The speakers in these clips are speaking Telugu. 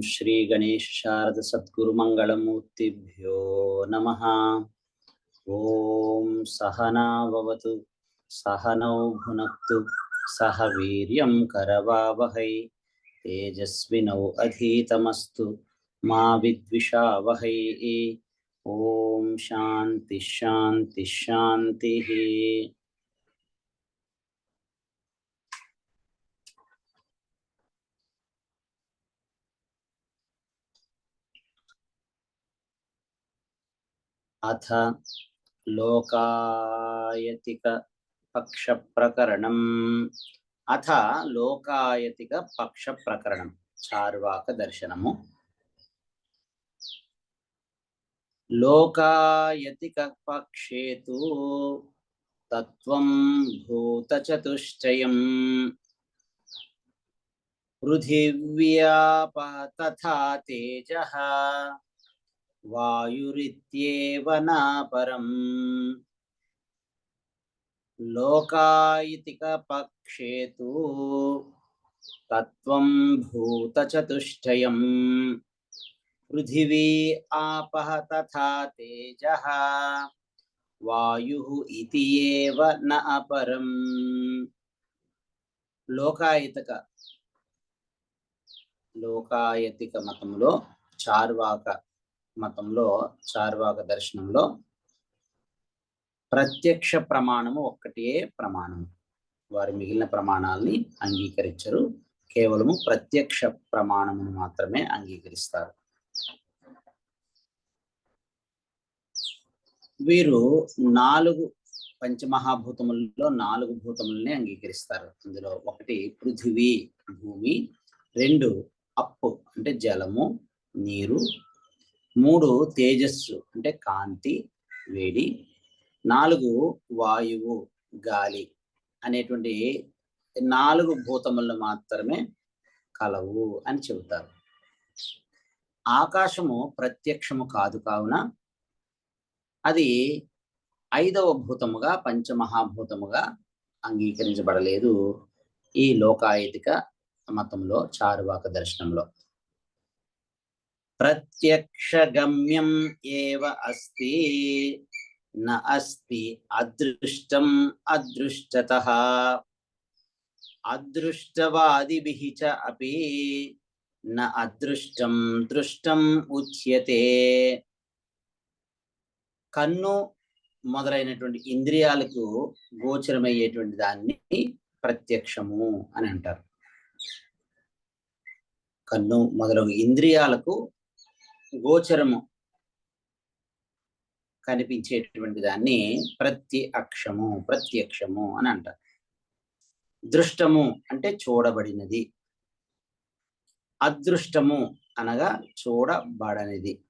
ಶ್ರೀ ಗಣೇಶ ಶಾರದ ಸದ್ಗುರು ಮಂಗಳಮೂರ್ತಿಭ್ಯೋ ನಮಃ. ಓಂ ಸಹನಾವವತು ಸಹನೌ ಭುನಕ್ತು, ಸಹ ವೀರ್ಯಂ ಕರವಾವಹೈ, ತೇಜಸ್ವಿನೌ ಅಧೀತಮಸ್ತು, ಮಾ ವಿದ್ವಿಷಾವಹೈ. ಓಂ ಶಾಂತಿ ಶಾಂತಿ ಶಾಂತಿ. అథ లోకాయతిక పక్ష ప్రకరణం అథ లోకాయతిక పక్ష ప్రకరణం చార్వాక దర్శనము లోకాయతిక పక్షేతు తత్వం భూతచతుష్టయం పృథివ్యాప తథా తేజ వాయురిత్యేవ నాపరం. లోకాయితిక పక్షేతు తత్వం భూతచతుష్టయం పృథివీ ఆపః తథా తేజః. వాయు ఇతి ఏవ న అపరం. లోకాయతిక. లోకాయతిక మతంలో చార్వాక మతంలో చార్వాక దర్శనంలో ప్రత్యక్ష ప్రమాణము ఒక్కటే ప్రమాణము. వారి మిగిలిన ప్రమాణాల్ని అంగీకరించరు. కేవలము ప్రత్యక్ష ప్రమాణమును మాత్రమే అంగీకరిస్తారు. వీరు నాలుగు పంచమహాభూతములలో నాలుగు భూతములనే అంగీకరిస్తారు. అందులో ఒకటి పృథివీ భూమి రెండు అప్పు అంటే జలము నీరు మూడు తేజస్సు అంటే కాంతి వేడి. నాలుగు వాయువు గాలి అనేటువంటి నాలుగు భూతములను మాత్రమే కలవు అని చెబుతారు. ఆకాశము ప్రత్యక్షము కాదు కావున అది ఐదవ భూతముగా పంచమహాభూతముగా అంగీకరించబడలేదు ఈ లోకాయతిక మతంలో చారువాక దర్శనంలో. ప్రత్యక్షగమ్యం ఏవ అస్తి? న అదృష్టం అదృష్టత. అదృష్టవాదిభిః చ అపి. అదృష్టం దృష్టం ఉచ్యతే. కన్ను మొదలైనటువంటి ఇంద్రియాలకు గోచరమయ్యేటువంటి దాన్ని ప్రత్యక్షము అని అంటారు. కన్ను మొదలగు ఇంద్రియాలకు గోచరము కనిపించేటువంటి దాన్ని ప్రత్యక్షము ప్రత్యక్షము అని అంటారు. దృష్టము అంటే చూడబడినది. అదృష్టము అనగా చూడబడనిది.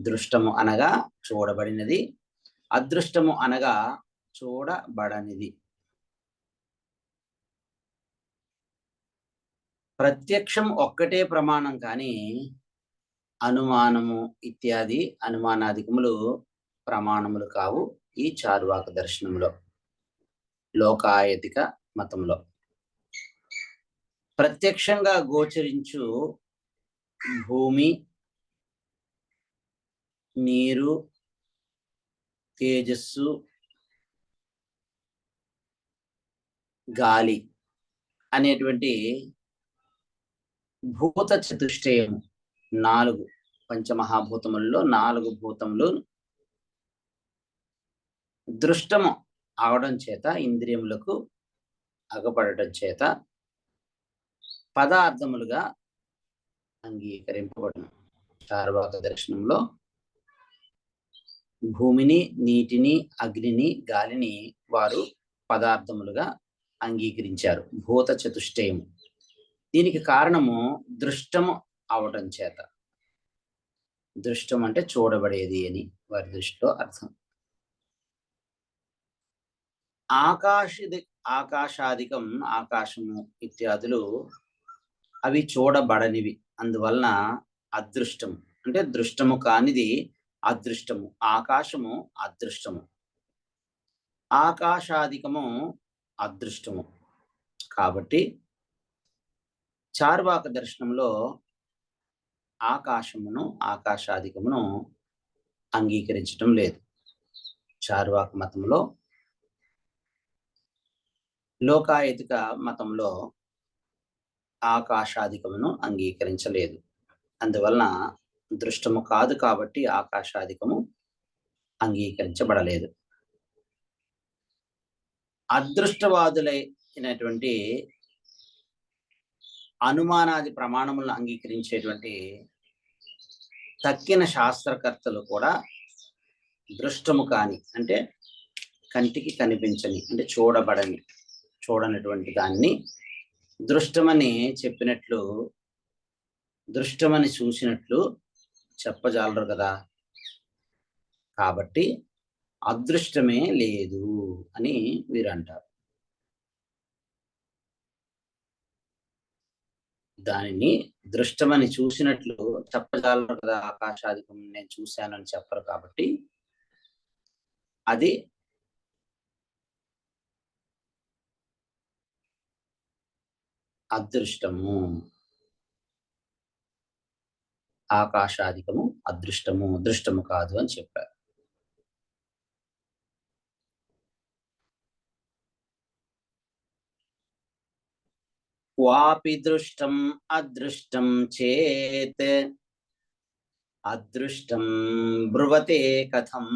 దృష్టము అనగా చూడబడినది. అదృష్టము అనగా చూడబడనిది. ప్రత్యక్షం ఒక్కటే ప్రమాణం కానీ అనుమానము ఇత్యాది అనుమానాధికములు ప్రమాణములు కావు ఈ చారువాక దర్శనంలో లోకాయతిక మతంలో ప్రత్యక్షంగా గోచరించు భూమి నీరు తేజస్సు గాలి అనేటువంటి భూత చతుష్టయం నాలుగు. పంచమహాభూతములలో నాలుగు భూతములు దృష్టము అవడం చేత ఇంద్రియములకు అగపడటం చేత పదార్థములుగా అంగీకరింపబడిన. తర్వాత దర్శనంలో భూమిని నీటిని అగ్నిని గాలిని వారు పదార్థములుగా అంగీకరించారు. భూత చతుష్టయము. దీనికి కారణము దృష్టము అవటం చేత. దృష్టం అంటే చూడబడేది అని వారి దృష్టిలో అర్థం. ఆకాశది ఆకాశాధికం ఆకాశము ఇత్యాదులు అవి చూడబడనివి. అందువలన అదృష్టము అంటే దృష్టము కానిది అదృష్టము ఆకాశము అదృష్టము. ఆకాశాధికము అదృష్టము. కాబట్టి చార్వాక దర్శనంలో ఆకాశమును ఆకాశాధికమును అంగీకరించటం లేదు. చార్వాక మతంలో లోకాయతిక మతంలో ఆకాశాధికమును అంగీకరించలేదు. అందువలన దృష్టము కాదు కాబట్టి ఆకాశాధికము అంగీకరించబడలేదు. అదృష్టవాదులైనటువంటి అనుమానాది ప్రమాణములను అంగీకరించేటువంటి తక్కిన శాస్త్రకర్తలు కూడా దృష్టము కాని అంటే కంటికి కనిపించని అంటే చూడబడని చూడనటువంటి దాన్ని దృష్టమని చెప్పినట్లు దృష్టమని చూసినట్లు చెప్పజాలరు కదా. కాబట్టి అదృష్టమే లేదు అని వీరు అంటారు దానిని దృష్టమని చూసినట్లు చెప్పజాలరు కదా ఆకాశాధికం నేను అని చెప్పరు కాబట్టి అది అదృష్టము. ఆకాశాధికము అదృష్టము దృష్టము కాదు అని చెప్పారు. క్వాపి దృష్టం అదృష్టం చేత్ అదృష్టం బ్రువతే కథం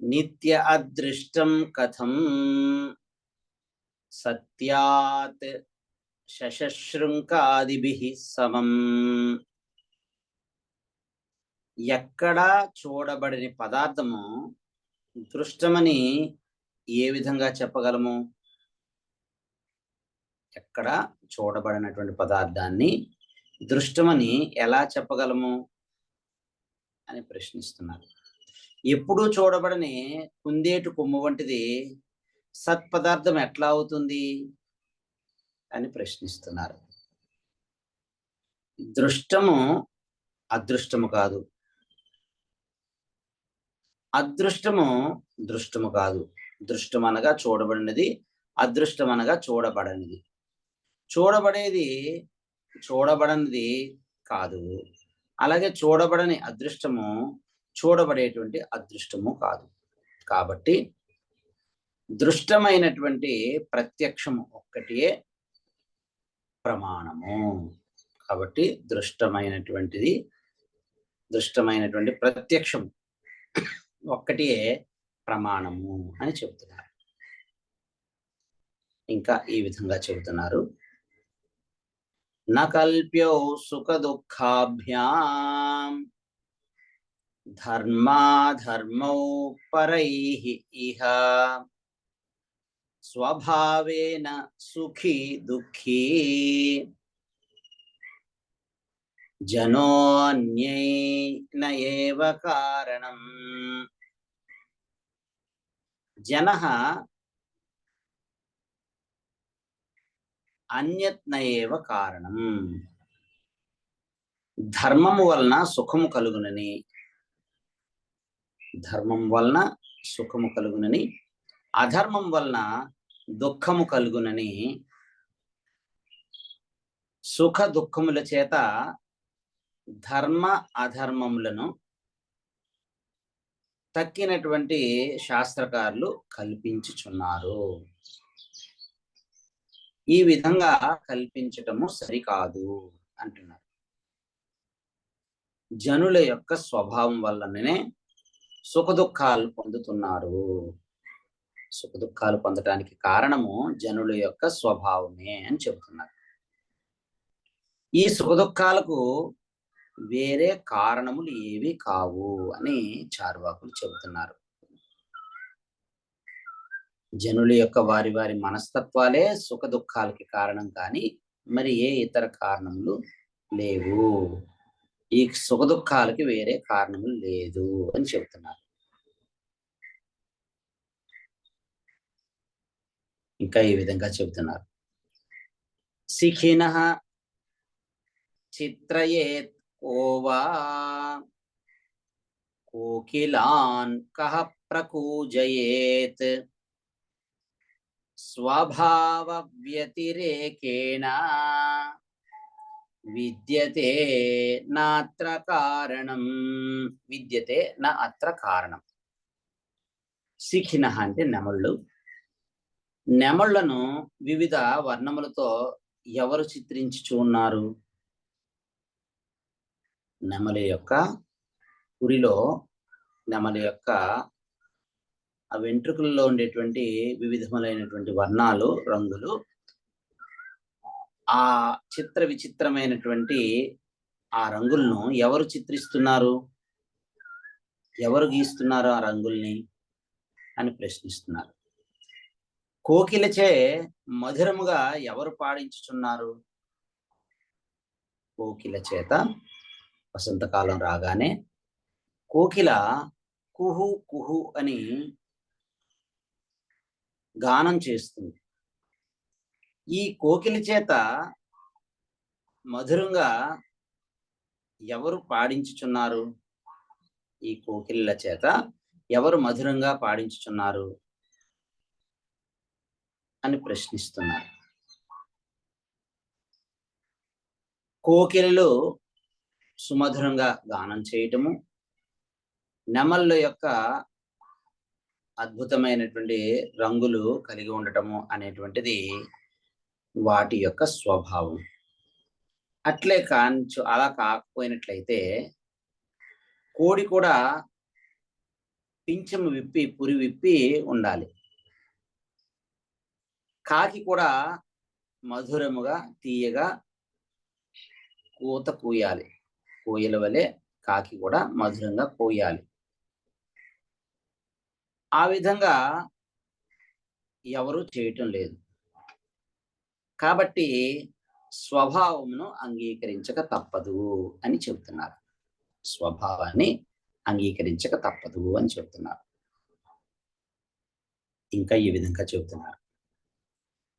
నిత్య అదృష్టం కథం సత్యాత్ శశశృంకాదిభి సమం ఎక్కడా చూడబడిన పదార్థము దృష్టమని ఏ విధంగా చెప్పగలము? ఎక్కడ చూడబడినటువంటి పదార్థాన్ని దృష్టమని ఎలా చెప్పగలము? అని ప్రశ్నిస్తున్నారు. ఎప్పుడూ చూడబడని కుందేటు కొమ్ము వంటిది సత్పదార్థం ఎట్లా అవుతుంది? అని ప్రశ్నిస్తున్నారు. దృష్టము అదృష్టము కాదు. అదృష్టము దృష్టము కాదు. దృష్టం అనగా చూడబడినది అదృష్టం అనగా చూడబడనిది. చూడబడేది చూడబడనిది కాదు. అలాగే చూడబడని అదృష్టము చూడబడేటువంటి అదృష్టము కాదు. కాబట్టి దృష్టమైనటువంటి ప్రత్యక్షము ఒక్కటియే ప్రమాణము. కాబట్టి దృష్టమైనటువంటిది దృష్టమైనటువంటి ప్రత్యక్షం ఒక్కటియే ప్రమాణము అని చెబుతున్నారు. ఇంకా ఈ విధంగా చెబుతున్నారు. न कल्प्यो सुखदुःखाभ्याम्। धर्माधर्मौ परैः इह। स्वभावेन सुखी दुःखी। जनोऽन्येन एव कारणम्। जनः అన్యత్న ఏవ కారణం. ధర్మము వలన సుఖము కలుగునని. ధర్మం వలన సుఖము కలుగునని. అధర్మం వలన దుఃఖము కలుగునని. సుఖ దుఃఖముల చేత ధర్మ అధర్మములను తక్కినటువంటి శాస్త్రకారులు కల్పించుచున్నారు. ఈ విధంగా కల్పించటము సరికాదు అంటున్నారు. జనుల యొక్క స్వభావం వల్లనే సుఖ దుఃఖాలు పొందుతున్నారు. సుఖదుఖాలు పొందటానికి కారణము జనుల యొక్క స్వభావమే అని చెబుతున్నారు. ఈ సుఖ దుఃఖాలకు వేరే కారణములు ఏవి కావు అని చార్వాకులు చెబుతున్నారు. జనుల యొక్క వారి వారి మనస్తత్వాలే సుఖ దుఃఖాలకి కారణం కానీ మరి ఏ ఇతర కారణములు లేవు. ఈ సుఖ దుఃఖాలకి వేరే కారణములు లేదు అని చెబుతున్నారు. ఇంకా ఈ విధంగా చెబుతున్నారు. సిఖిన చిత్రయేత్ కోవా కోకిలాన్ కహ ప్రకూజయేత్ స్వభావ వ్యతిరేకేణ విద్యతే నాత్ర కారణం. విద్యతే నా అత్ర కారణం. శిఖిన అంటే నెమళ్ళు. నెమళ్ళను వివిధ వర్ణములతో ఎవరు చిత్రించుచున్నారు నెమలి యొక్క ఉరిలో నెమలి యొక్క ఆ వెంట్రుకల్లో ఉండేటువంటి వివిధములైనటువంటి వర్ణాలు రంగులు ఆ చిత్ర విచిత్రమైనటువంటి ఆ రంగులను ఎవరు చిత్రిస్తున్నారు? ఎవరు గీస్తున్నారు ఆ రంగుల్ని? అని ప్రశ్నిస్తున్నారు. కోకిలచే మధురముగా ఎవరు పాడించుచున్నారు? కోకిల చేత వసంతకాలం రాగానే కోకిల కుహు కుహు అని గానం చేస్తుంది. ఈ కోకిలి చేత మధురంగా ఎవరు పాడించుచున్నారు? ఈ కోకిళ్ళ చేత ఎవరు మధురంగా పాడించుచున్నారు? అని ప్రశ్నిస్తున్నారు. కోకిలలు సుమధురంగా గానం చేయటము నెమళ్ళ యొక్క అద్భుతమైనటువంటి రంగులు కలిగి ఉండటము అనేటువంటిది వాటి యొక్క స్వభావం. అట్లే కాంచు అలా కాకపోయినట్లయితే కోడి కూడా పింఛము విప్పి పురి విప్పి ఉండాలి. కాకి కూడా మధురముగా తీయగా కూత కూయాలి. కోయల వలె కాకి కూడా మధురంగా కోయాలి. ఆ విధంగా ఎవరు చేయటం లేదు. కాబట్టి స్వభావమును అంగీకరించక తప్పదు అని చెబుతున్నారు. స్వభావాన్ని అంగీకరించక తప్పదు అని చెబుతున్నారు. ఇంకా ఈ విధంగా చెబుతున్నారు.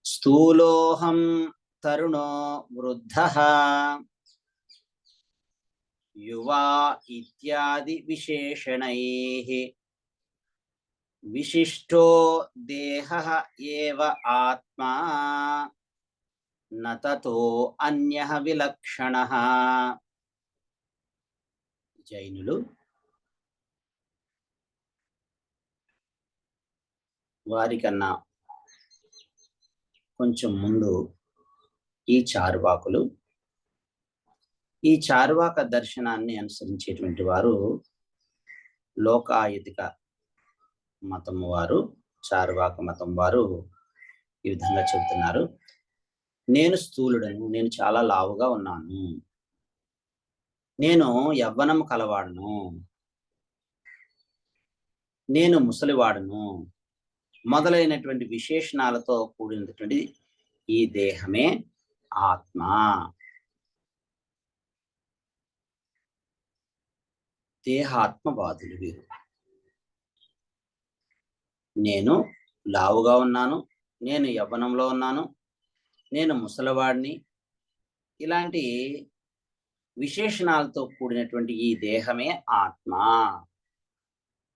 స్థూలోహం తరుణో వృద్ధ యువా ఇత్యాది విశేషణై విశిష్టో దేహ ఏవ ఆత్మా నతతో అన్య విలక్షణ జైనులు వారికన్నా కొంచెం ముందు ఈ చార్వాకులు. ఈ చార్వాక దర్శనాన్ని అనుసరించేటువంటి వారు లోకాయుతిక మతం వారు చారువాక మతం వారు ఈ విధంగా చెబుతున్నారు. నేను స్థూలుడను నేను చాలా లావుగా ఉన్నాను. నేను యవ్వనం కలవాడను. నేను ముసలివాడను. మొదలైనటువంటి విశేషణాలతో కూడినటువంటి ఈ దేహమే ఆత్మ. దేహాత్మవాదులు వీరు. నేను లావుగా ఉన్నాను నేను యవ్వనంలో ఉన్నాను నేను ముసలివాడిని. ఇలాంటి విశేషణాలతో కూడినటువంటి ఈ దేహమే ఆత్మ.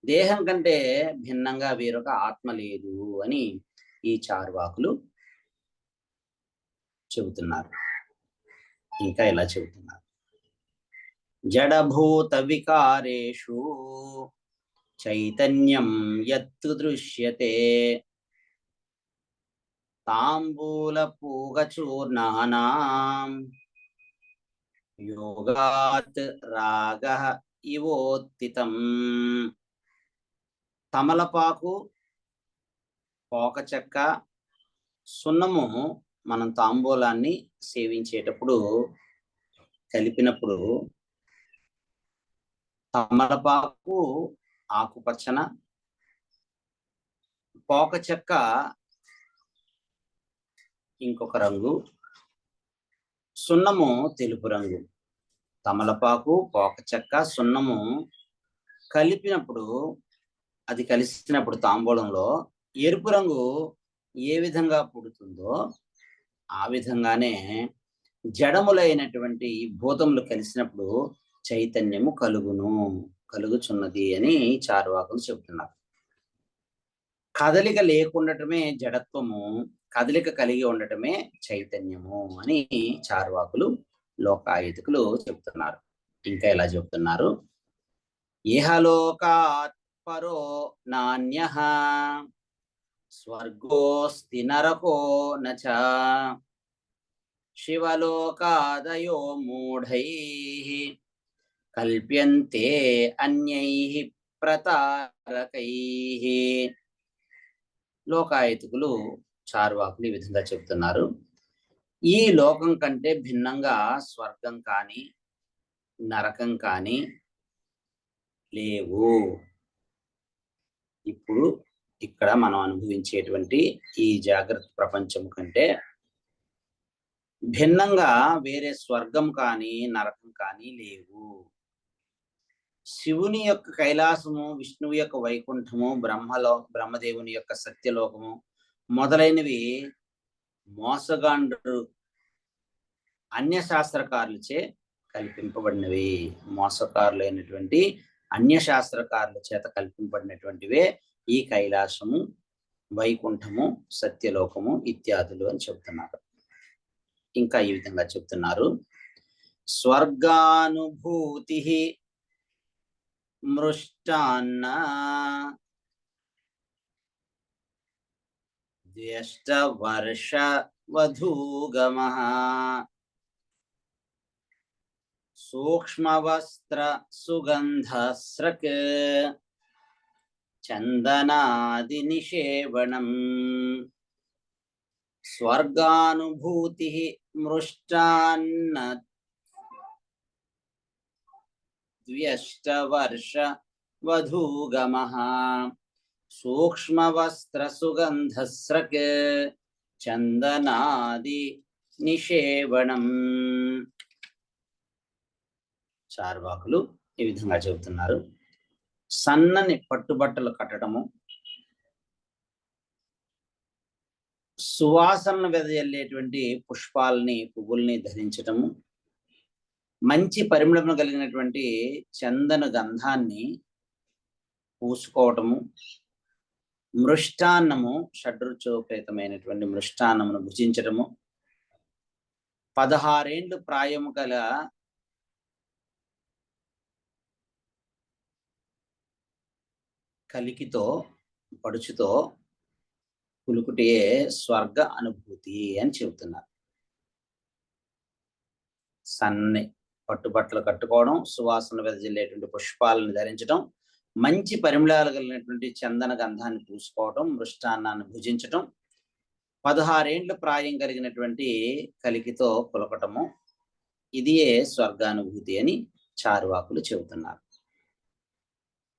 దేహం కంటే భిన్నంగా వేరొక ఆత్మ లేదు అని ఈ చార్వాకులు చెబుతున్నారు. ఇంకా ఇలా చెబుతున్నారు. జడభూత వికారేషు చైతన్యం యత్తు దృశ్యతే. తాంబూల పూగచూర్ణానాం. యోగాత్ రాగ ఇవోత్తితం. తమలపాకు పోక చెక్క సున్నము మనం తాంబూలాన్ని సేవించేటప్పుడు కలిపినప్పుడు తమలపాకు ఆకుపచ్చన పోక చెక్క ఇంకొక రంగు సున్నము తెలుపు రంగు తమలపాకు పోక చెక్క సున్నము కలిపినప్పుడు అది కలిసినప్పుడు తాంబూలంలో ఎరుపు రంగు ఏ విధంగా పుడుతుందో ఆ విధంగానే జడములైనటువంటి భూతములు కలిసినప్పుడు చైతన్యము కలుగును. కలుగుచున్నది అని చారువాకులు చెబుతున్నారు. కదలిక లేకుండటమే జడత్వము కదలిక కలిగి ఉండటమే చైతన్యము అని చారువాకులు లోకాయుతికులు చెబుతున్నారు. ఇంకా ఎలా చెబుతున్నారు? ఇహలోకాత్ పరో నాణ్య స్వర్గోస్తి నరకో నచ శివలోకాదయో మూఢై. కల్ప్యంతే అన్యై ప్రతారకై. లోకాయతికులు చార్వాకులు ఈ విధంగా చెప్తున్నారు ఈ లోకం కంటే భిన్నంగా స్వర్గం కానీ నరకం కానీ లేవు. ఇప్పుడు ఇక్కడ మనం అనుభవించేటువంటి ఈ జాగ్రత్త ప్రపంచం కంటే భిన్నంగా వేరే స్వర్గం కానీ నరకం కానీ లేవు. శివుని యొక్క కైలాసము విష్ణువు యొక్క వైకుంఠము బ్రహ్మలో బ్రహ్మదేవుని యొక్క సత్యలోకము మొదలైనవి మోసగాండ్రు అన్య శాస్త్రకారులచే కల్పింపబడినవి. మోసకారులైనటువంటి అన్య శాస్త్రకారుల చేత కల్పింపబడినటువంటివే ఈ కైలాసము వైకుంఠము సత్యలోకము ఇత్యాదులు అని చెబుతున్నారు. ఇంకా ఈ విధంగా చెప్తున్నారు స్వర్గానుభూతి मृष्टान्न। ज्येष्ठवर्षवधूगमः। सूक्ष्मवस्त्रसुगन्धस्रक् चन्दनादिनिषेवणम्। स्वर्गानुभूतिः मृष्टान्न। చందనాది నిషేవణం స్వర్గానుభూతి ద్వ్యష్టవర్ష వధూగమ సూక్ష్మవస్త్రసుగంధస్రక్ చందనాది నిషేవణం చార్వాకులు ఈ విధంగా చెబుతున్నారు. సన్నని పట్టుబట్టలు కట్టడము సువాసన వెదజల్లేటువంటి పుష్పాలని పువ్వుల్ని ధరించటము మంచి పరిమళము కలిగినటువంటి చందన గంధాన్ని పూసుకోవటము మృష్టాన్నము షడ్రుచోపేతమైనటువంటి మృష్టాన్నమును భుజించటము పదహారేండ్లు ప్రాయము గల కలికితో పడుచుతో కులుకుటే స్వర్గ అనుభూతి అని చెబుతున్నారు. సన్నే పట్టుబట్టలు కట్టుకోవడం సువాసన వెదజల్లేటువంటి పుష్పాలను ధరించడం మంచి పరిమళాలు కలిగినటువంటి చందన గంధాన్ని పూసుకోవటం మృష్టాన్నాన్ని భుజించటం పదహారేండ్ల ప్రాయం కలిగినటువంటి కలికితో పులకటము ఇదియే స్వర్గానుభూతి అని చారువాకులు చెబుతున్నారు.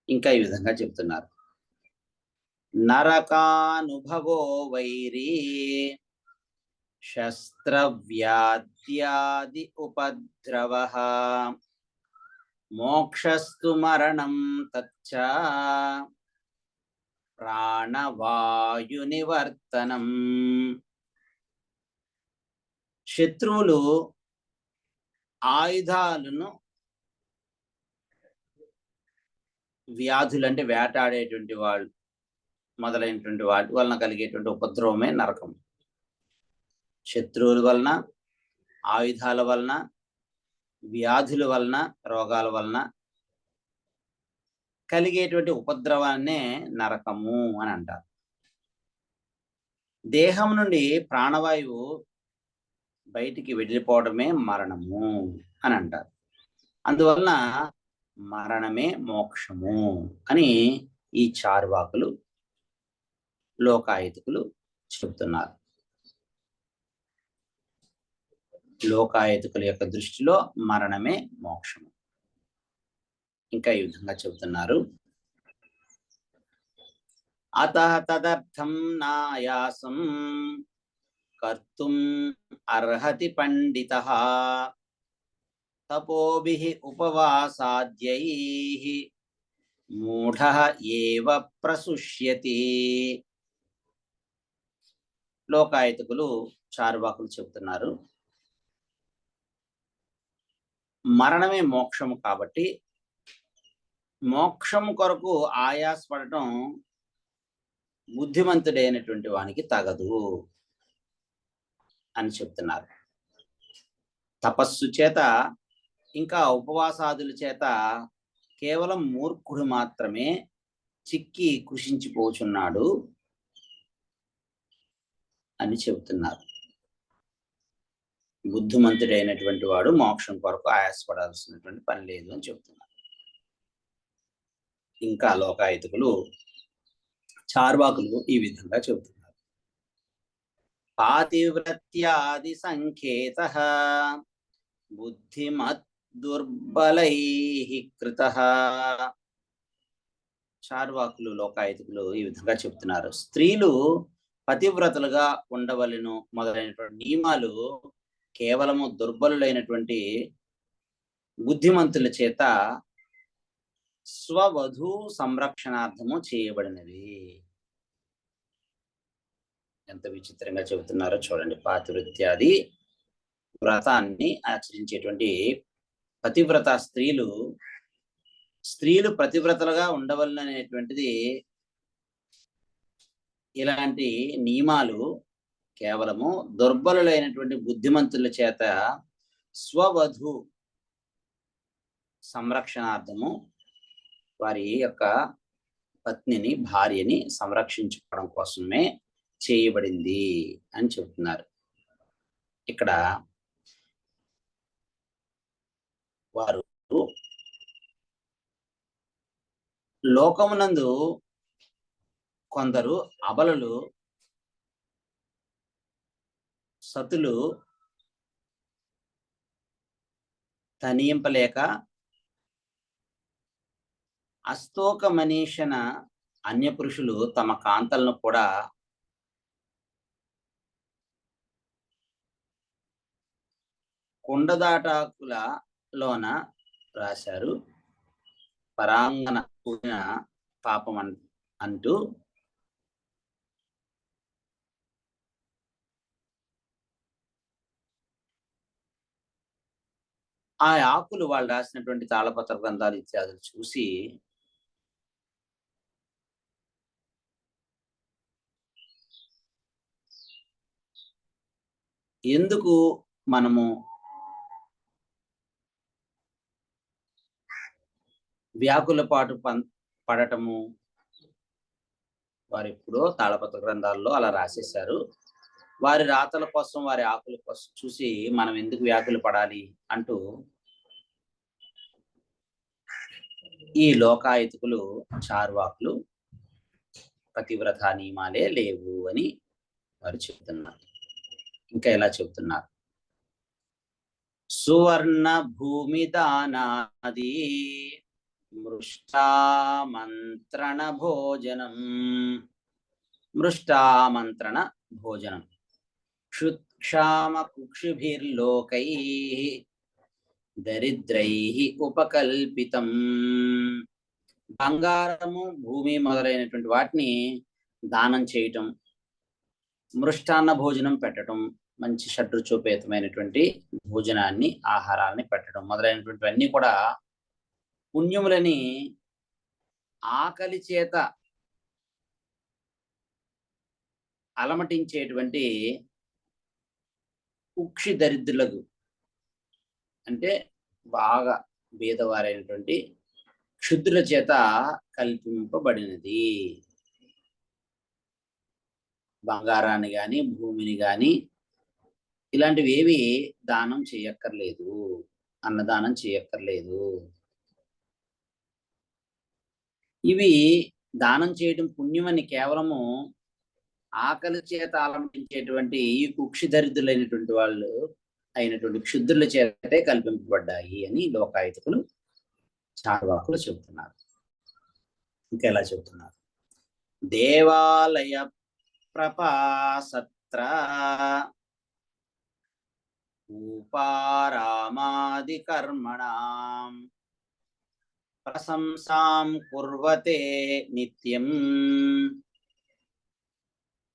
ఇంకా ఈ విధంగా చెబుతున్నారు. నరకానుభవో వైరీ శస్త్రవ్యాధ్యాది ఉపద్రవ మోక్షస్తు మరణం తచ్చ ప్రాణవాయునివర్తనం శత్రువులు ఆయుధాలను వ్యాధులు అంటే వేటాడేటువంటి వాళ్ళు మొదలైనటువంటి వాటి వలన కలిగేటువంటి ఉపద్రవమే నరకం. శత్రువుల వలన ఆయుధాల వలన వ్యాధుల వలన రోగాల వలన కలిగేటువంటి ఉపద్రవాన్నే నరకము అని అంటారు. దేహం నుండి ప్రాణవాయువు బయటికి వెళ్ళిపోవడమే మరణము అని అంటారు. అందువలన మరణమే మోక్షము అని ఈ చార్వాకులు లోకాయతికులు చెబుతున్నారు లోకాయతికుల యొక్క దృష్టిలో మరణమే మోక్షము. ఇంకా ఈ విధంగా చెబుతున్నారు. అత తదర్థం నాయాసం కర్తుం అర్హతి పండిత తపోభి ఉపవాసాద్యై మూఢ ఏవ ప్రసుష్యతి. లోకాయతకులు చారువాకులు చెబుతున్నారు. మరణమే మోక్షము కాబట్టి మోక్షము కొరకు ఆయాసపడటం బుద్ధిమంతుడైనటువంటి వానికి తగదు అని చెప్తున్నారు. తపస్సు చేత ఇంకా ఉపవాసాదుల చేత కేవలం మూర్ఖుడు మాత్రమే చిక్కి కృషించిపోచున్నాడు అని చెబుతున్నారు బుద్ధిమంతుడైనటువంటి వాడు మోక్షం కొరకు ఆయాసపడాల్సినటువంటి పని లేదు అని చెబుతున్నారు ఇంకా లోకాయుతకులు చార్వాకులు ఈ విధంగా చెబుతున్నారు. పాతివ్రత్యాది సంకేత బుద్ధిమత్ దుర్బలై కృత చార్వాకులు లోకాయుతకులు ఈ విధంగా చెబుతున్నారు. స్త్రీలు పతివ్రతలుగా ఉండవలను మొదలైనటువంటి నియమాలు కేవలము దుర్బలులైనటువంటి బుద్ధిమంతుల చేత స్వవధు సంరక్షణార్థము చేయబడినవి ఎంత విచిత్రంగా చెబుతున్నారో చూడండి. పాతివృత్యాది వ్రతాన్ని ఆచరించేటువంటి పతివ్రత స్త్రీలు స్త్రీలు ప్రతివ్రతలుగా ఉండవలననేటువంటిది ఇలాంటి నియమాలు కేవలము దుర్బలులైనటువంటి బుద్ధిమంతుల చేత స్వవధు సంరక్షణార్థము వారి యొక్క పత్నిని భార్యని సంరక్షించుకోవడం కోసమే చేయబడింది అని చెబుతున్నారు. ఇక్కడ వారు లోకమునందు కొందరు అబలలు సతులు తనియింపలేక అస్తోక మనీషన అన్య పురుషులు తమ కాంతలను కూడా కుండదాటాకుల లోన రాశారు. పరాంగన కూడిన పాపం అంటూ ఆ ఆకులు వాళ్ళు రాసినటువంటి తాళపత్ర గ్రంథాలు ఇత్యాదులు చూసి ఎందుకు మనము వ్యాకుల పాటు పన్ పడటము? వారు ఎప్పుడో తాళపత్ర గ్రంథాల్లో అలా రాసేశారు. వారి రాతల కోసం వారి ఆకుల కోసం చూసి మనం ఎందుకు వ్యాకులు పడాలి అంటూ ఈ లోకాయుతుకులు చార్వాకులు పతివ్రత నియమాలే లేవు అని వారు చెబుతున్నారు. ఇంకా ఎలా చెబుతున్నారు? సువర్ణ భూమి దానాది మృష్టామంత్రణ భోజనం. మృష్టామంత్రణ భోజనం. క్షుక్షామ కుక్షిభిర్లోకై దరిద్రై ఉపకల్పితం. బంగారము భూమి మొదలైనటువంటి వాటిని దానం చేయటం మృష్టాన్న భోజనం పెట్టడం మంచి షడ్రుచోపేతమైనటువంటి భోజనాన్ని ఆహారాన్ని పెట్టడం మొదలైనటువంటివన్నీ కూడా పుణ్యములని ఆకలి చేత అలమటించేటువంటి కుక్షి దరిద్రులకు అంటే బాగా బీదవారైనటువంటి క్షుద్రుల చేత కల్పింపబడినది. బంగారాన్ని కానీ భూమిని కానీ ఇలాంటివి ఏవి దానం చేయక్కర్లేదు. అన్నదానం చేయక్కర్లేదు. ఇవి దానం చేయడం పుణ్యమని కేవలము ఆకలి చేత ఆలంబించేటువంటి ఈ కుక్షి దరిద్రులైనటువంటి వాళ్ళు అయినటువంటి క్షుద్రుల చేతే కల్పింపబడ్డాయి అని లోకాయుతకులు చార్వాకులు చెబుతున్నారు. ఇంకా ఎలా చెబుతున్నారు? దేవాలయ ప్రపాసత్ర ఉపారామాది కర్మణాం ప్రశంసాం కుర్వతే నిత్యం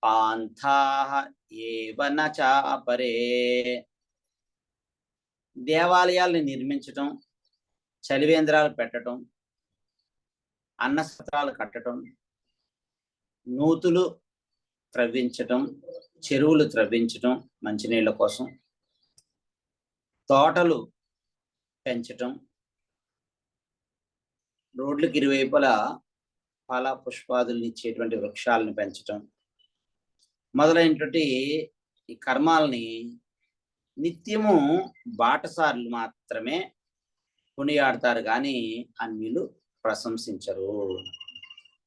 పాంథా ఏవ చాపరే దేవాలయాల్ని నిర్మించటం చలివేంద్రాలు పెట్టటం అన్నసత్రాలు కట్టడం నూతులు త్రవ్వించటం చెరువులు త్రవ్వించటం మంచినీళ్ళ కోసం తోటలు పెంచటం రోడ్లకు ఇరువైపులా ఫల పుష్పాదుల్ని ఇచ్చేటువంటి వృక్షాలను పెంచటం. మొదలైనటువంటి ఈ కర్మాలని నిత్యము బాటసార్లు మాత్రమే కొనియాడతారు కానీ అన్యులు ప్రశంసించరు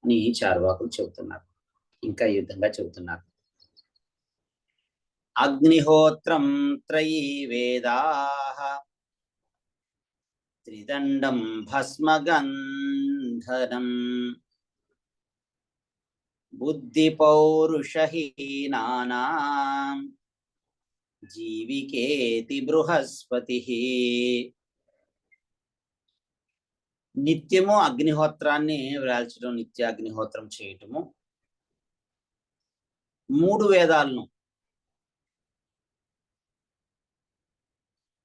అని చార్వాకులు చెబుతున్నారు. ఇంకా ఈ విధంగా చెబుతున్నారు. అగ్నిహోత్రం త్రయీ వేదా త్రిదండం భస్మగంధనం బుద్ధి పౌరుషహీనానా జీవికేతి బృహస్పతి. నిత్యము అగ్నిహోత్రాన్ని వ్రాల్చడం నిత్య అగ్నిహోత్రం చేయటము. మూడు వేదాలను.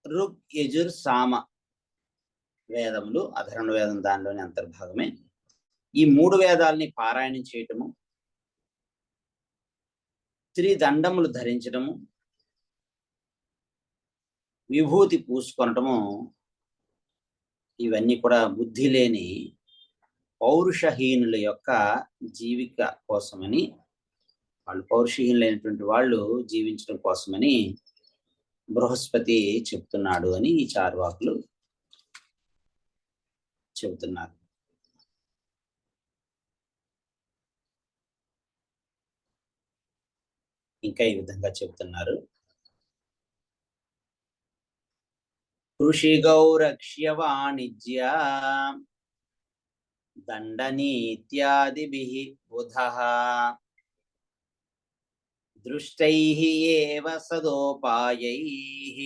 ఋగ్ యజుర్ సామ వేదములు అధరణ వేదం దానిలోని అంతర్భాగమే. ఈ మూడు వేదాలని పారాయణం చేయటము. త్రిదండములు ధరించడము విభూతి పూసుకొనటము ఇవన్నీ కూడా బుద్ధి లేని పౌరుషహీనుల యొక్క జీవిక కోసమని వాళ్ళు పౌరుషహీనులైనటువంటి వాళ్ళు జీవించడం కోసమని బృహస్పతి చెప్తున్నాడు అని ఈ చార్వాకులు చెబుతున్నారు. ఇంకా ఈ విధంగా చెబుతున్నారు. కృషి గౌరక్ష్య వాణిజ్య దండనీత్యాది బుధ దృష్టై ఏవ సదోపాయైః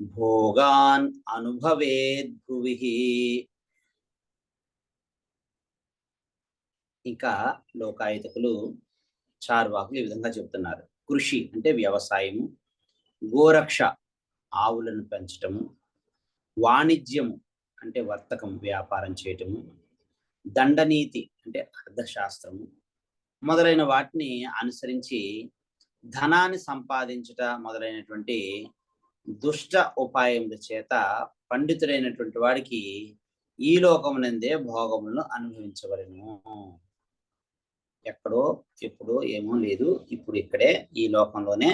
భోగాన్ అనుభవేద్భువి ఇంకా లోకాయుతకులు చార్వాకులు ఈ విధంగా చెబుతున్నారు. కృషి అంటే వ్యవసాయము. గోరక్ష ఆవులను పెంచటము వాణిజ్యము అంటే వర్తకం వ్యాపారం చేయటము దండనీతి అంటే అర్థశాస్త్రము మొదలైన వాటిని అనుసరించి ధనాన్ని సంపాదించుట మొదలైనటువంటి దుష్ట ఉపాయముల చేత పండితుడైనటువంటి వాడికి ఈ లోకమునందే భోగములను అనుభవించవలను. ఎక్కడో ఎప్పుడో ఏమో లేదు ఇప్పుడు ఇక్కడే ఈ లోకంలోనే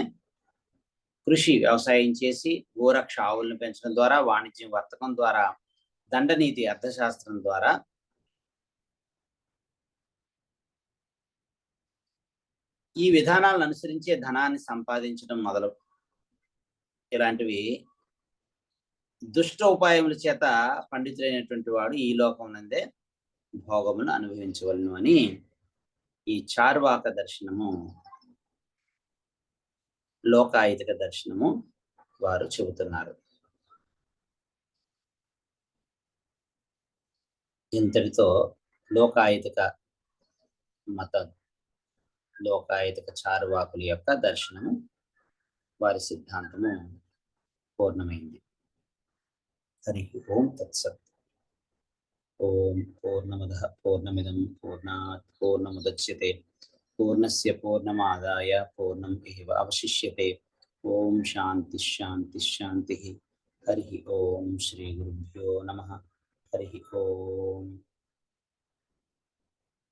కృషి వ్యవసాయం చేసి గోరక్ష ఆవులను పెంచడం ద్వారా వాణిజ్యం వర్తకం ద్వారా దండనీతి అర్థశాస్త్రం ద్వారా ఈ విధానాలను అనుసరించే ధనాన్ని సంపాదించడం మొదలు. ఇలాంటివి దుష్ట ఉపాయముల చేత పండితులైనటువంటి వాడు ఈ లోకం నందే భోగమును అనుభవించవలను అని ఈ చార్వాక దర్శనము లోకాయుతిక దర్శనము వారు చెబుతున్నారు. ఇంతటితో లోకాయుతిక మత లోకాయుతిక చారువాకుల యొక్క దర్శనము వారి సిద్ధాంతము పూర్ణమైంది. హరి ఓం తత్సత్. ఓం పూర్ణమద పూర్ణమిదం పూర్ణాత్ పూర్ణముద్యతే. పూర్ణస్య పూర్ణమాదాయ పూర్ణం ఏవ అవశిష్యతే ఓం శాంతి శాంతి శాంతి హరి ఓం శ్రీ గురుభ్యో నమ హరి ఓం